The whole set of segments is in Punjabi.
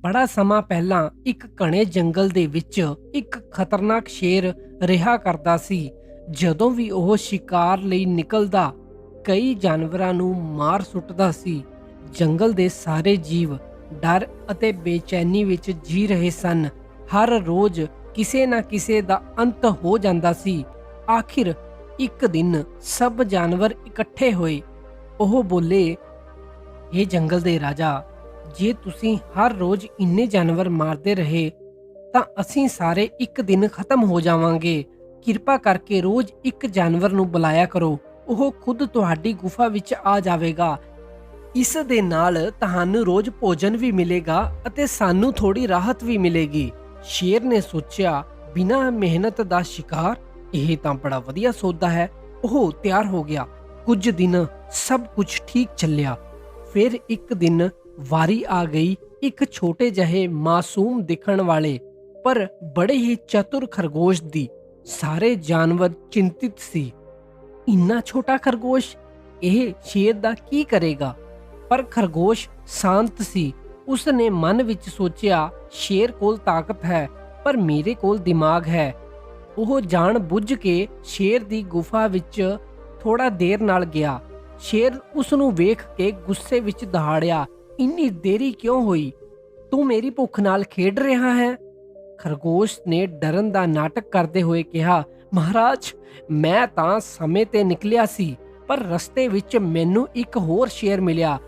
ਬੜਾ ਸਮਾਂ ਪਹਿਲਾਂ ਇੱਕ ਘਣੇ ਜੰਗਲ ਦੇ ਵਿੱਚ ਇੱਕ ਖਤਰਨਾਕ ਸ਼ੇਰ ਰਿਹਾ ਕਰਦਾ ਸੀ। ਜਦੋਂ ਵੀ ਉਹ ਸ਼ਿਕਾਰ ਲਈ ਨਿਕਲਦਾ, ਕਈ ਜਾਨਵਰਾਂ ਨੂੰ ਮਾਰ ਸੁੱਟਦਾ ਸੀ। ਜੰਗਲ ਦੇ ਸਾਰੇ ਜੀਵ ਡਰ ਅਤੇ ਬੇਚੈਨੀ ਵਿੱਚ ਜੀ ਰਹੇ ਸਨ। ਹਰ ਰੋਜ਼ ਕਿਸੇ ਨਾ ਕਿਸੇ ਦਾ ਅੰਤ ਹੋ ਜਾਂਦਾ ਸੀ। ਆਖਿਰ ਇੱਕ ਦਿਨ ਸਭ ਜਾਨਵਰ ਇਕੱਠੇ ਹੋਏ। ਉਹ ਬੋਲੇ ਇਹ ਜੰਗਲ ਦੇ ਰਾਜਾ ਜੇ ਤੁਸੀਂ ਹਰ ਰੋਜ਼ ਇੰਨੇ ਜਾਨਵਰ ਮਾਰਦੇ ਰਹੇ, ਤਾਂ ਅਸੀਂ ਸਾਰੇ ਇੱਕ ਦਿਨ ਖਤਮ ਹੋ ਜਾਵਾਂਗੇ। ਕਿਰਪਾ ਕਰਕੇ ਰੋਜ਼ ਇੱਕ ਜਾਨਵਰ ਨੂੰ ਬੁਲਾਇਆ ਕਰੋ। ਉਹ ਖੁਦ ਤੁਹਾਡੀ ਗੁਫਾ ਵਿੱਚ ਆ ਜਾਵੇਗਾ। ਇਸ ਦੇ ਨਾਲ ਤੁਹਾਨੂੰ ਰੋਜ਼ ਭੋਜਨ ਵੀ ਮਿਲੇਗਾ ਅਤੇ ਸਾਨੂੰ ਥੋੜੀ ਰਾਹਤ ਵੀ ਮਿਲੇਗੀ। ਸ਼ੇਰ ਨੇ ਸੋਚਿਆ, ਬਿਨਾਂ ਮਿਹਨਤ ਦਾ ਸ਼ਿਕਾਰ? ਇਹ ਤਾਂ ਬੜਾ ਵਧੀਆ ਸੌਦਾ ਹੈ। ਉਹ ਤਿਆਰ ਹੋ ਗਿਆ। ਕੁਝ ਦਿਨ ਸਭ ਕੁਝ ਠੀਕ ਚੱਲਿਆ। ਫਿਰ ਇੱਕ ਦਿਨ ਵਾਰੀ ਆ ਗਈ ਇੱਕ ਛੋਟੇ ਜਿਹੇ ਮਾਸੂਮ ਦਿਖਣ ਵਾਲੇ, ਪਰ ਬੜੇ ਹੀ ਚਤੁਰ ਖਰਗੋਸ਼ ਦੀ। ਸਾਰੇ ਜਾਨਵਰ ਚਿੰਤਿਤ ਸੀ। ਇੰਨਾ ਛੋਟਾ ਖਰਗੋਸ਼, ਇਹ ਸ਼ੇਰ ਦਾ ਕੀ ਕਰੇਗਾ? ਪਰ ਖਰਗੋਸ਼ ਸ਼ਾਂਤ ਸੀ। ਉਸ ਨੇ ਮਨ ਵਿੱਚ ਸੋਚਿਆ, ਸ਼ੇਰ ਕੋਲ ਤਾਕਤ ਹੈ, ਪਰ ਮੇਰੇ ਕੋਲ ਦਿਮਾਗ ਹੈ। ਉਹ ਜਾਣ ਬੁੱਝ ਕੇ ਸ਼ੇਰ ਦੀ ਗੁਫਾ ਵਿੱਚ ਥੋੜਾ ਦੇਰ ਨਾਲ ਗਿਆ। ਸ਼ੇਰ ਉਸ ਨੂੰ ਵੇਖ ਕੇ ਗੁੱਸੇ ਵਿੱਚ ਦਹਾੜਿਆ। ਇੰਨੀ ਦੇਰੀ ਕਿਉਂ ਹੋਈ? ਤੂੰ ਮੇਰੀ ਭੁੱਖ ਨਾਲ ਖੇਡ ਰਿਹਾ ਹੈ? ਖਰਗੋਸ਼ ਨੇ ਡਰਨ ਦਾ ਨਾਟਕ ਕਰਦੇ ਹੋਏ ਕਿਹਾ, ਮਹਾਰਾਜ, ਮੈਂ ਤਾਂ ਸਮੇਂ ਤੇ ਨਿਕਲਿਆ ਸੀ, ਪਰ ਰਸਤੇ ਵਿੱਚ ਮੈਨੂੰ ਇੱਕ ਹੋਰ ਸ਼ੇਰ ਮਿਲਿਆ।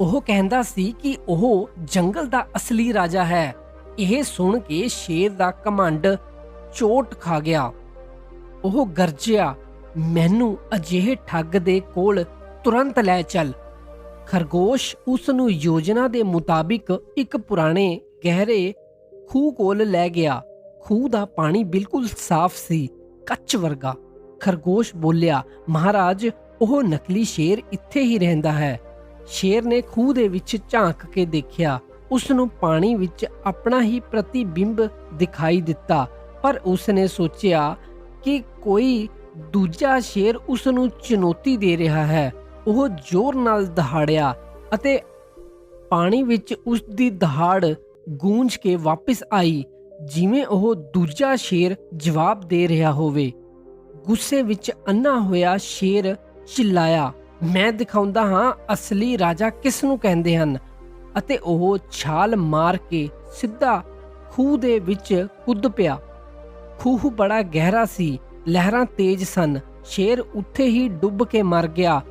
ਉਹ ਕਹਿੰਦਾ ਸੀ ਕਿ ਉਹ ਜੰਗਲ ਦਾ ਅਸਲੀ ਰਾਜਾ ਹੈ। ਇਹ ਸੁਣ ਕੇ ਸ਼ੇਰ ਦਾ ਕਮੰਡ ਚੋਟ ਖਾ ਗਿਆ। ਉਹ ਗਰਜਿਆ, ਮੈਨੂੰ ਅਜਿਹੇ ਠੱਗ ਦੇ ਕੋਲ ਤੁਰੰਤ ਲੈ ਚੱਲ। ਖਰਗੋਸ਼ ਉਸ ਨੂੰ ਯੋਜਨਾ ਦੇ ਮੁਤਾਬਿਕ ਇੱਕ ਪੁਰਾਣੇ ਗਹਿਰੇ ਖੂਹ ਕੋਲ ਲੈ ਗਿਆ। ਖੂਹ ਦਾ ਪਾਣੀ ਬਿਲਕੁਲ ਸਾਫ਼ ਸੀ, ਕੱਚ ਵਰਗਾ। ਖਰਗੋਸ਼ ਬੋਲਿਆ, ਮਹਾਰਾਜ, ਉਹ ਨਕਲੀ ਸ਼ੇਰ ਇੱਥੇ ਹੀ ਰਹਿੰਦਾ ਹੈ। ਸ਼ੇਰ ਨੇ ਖੂਹ ਦੇ ਵਿੱਚ ਝਾਂਕ ਕੇ ਦੇਖਿਆ। ਉਸ ਨੂੰ ਪਾਣੀ ਵਿੱਚ ਆਪਣਾ ਹੀ ਪ੍ਰਤੀਬਿੰਬ ਦਿਖਾਈ ਦਿੱਤਾ, ਪਰ ਉਸ ਨੇ ਸੋਚਿਆ ਕਿ ਕੋਈ ਦੂਜਾ ਸ਼ੇਰ ਉਸ ਨੂੰ ਚੁਣੌਤੀ ਦੇ ਰਿਹਾ ਹੈ। ਉਹ ਜ਼ੋਰ ਨਾਲ ਦਹਾੜਿਆ ਅਤੇ ਪਾਣੀ ਵਿੱਚ ਉਸ ਦੀ ਦਹਾੜ ਗੂੰਜ ਕੇ ਵਾਪਸ ਆਈ, ਜਿਵੇਂ ਉਹ ਦੂਜਾ ਸ਼ੇਰ ਜਵਾਬ ਦੇ ਰਿਹਾ ਹੋਵੇ। ਗੁੱਸੇ ਵਿੱਚ ਅੰਨਾ ਹੋਇਆ ਸ਼ੇਰ ਚਿੱਲਾਇਆ, ਮੈਂ ਦਿਖਾਉਂਦਾ ਹਾਂ ਅਸਲੀ ਰਾਜਾ ਕਿਸ ਨੂੰ ਕਹਿੰਦੇ ਹਨ? ਅਤੇ ਉਹ ਛਾਲ ਮਾਰ ਕੇ ਸਿੱਧਾ ਖੂਹ ਦੇ ਵਿੱਚ ਕੁੱਦ ਪਿਆ। ਖੂਹ ਬੜਾ ਗਹਿਰਾ ਸੀ, ਲਹਿਰਾਂ ਤੇਜ਼ ਸਨ। ਸ਼ੇਰ ਉੱਥੇ ਹੀ ਡੁੱਬ ਕੇ ਮਰ ਗਿਆ।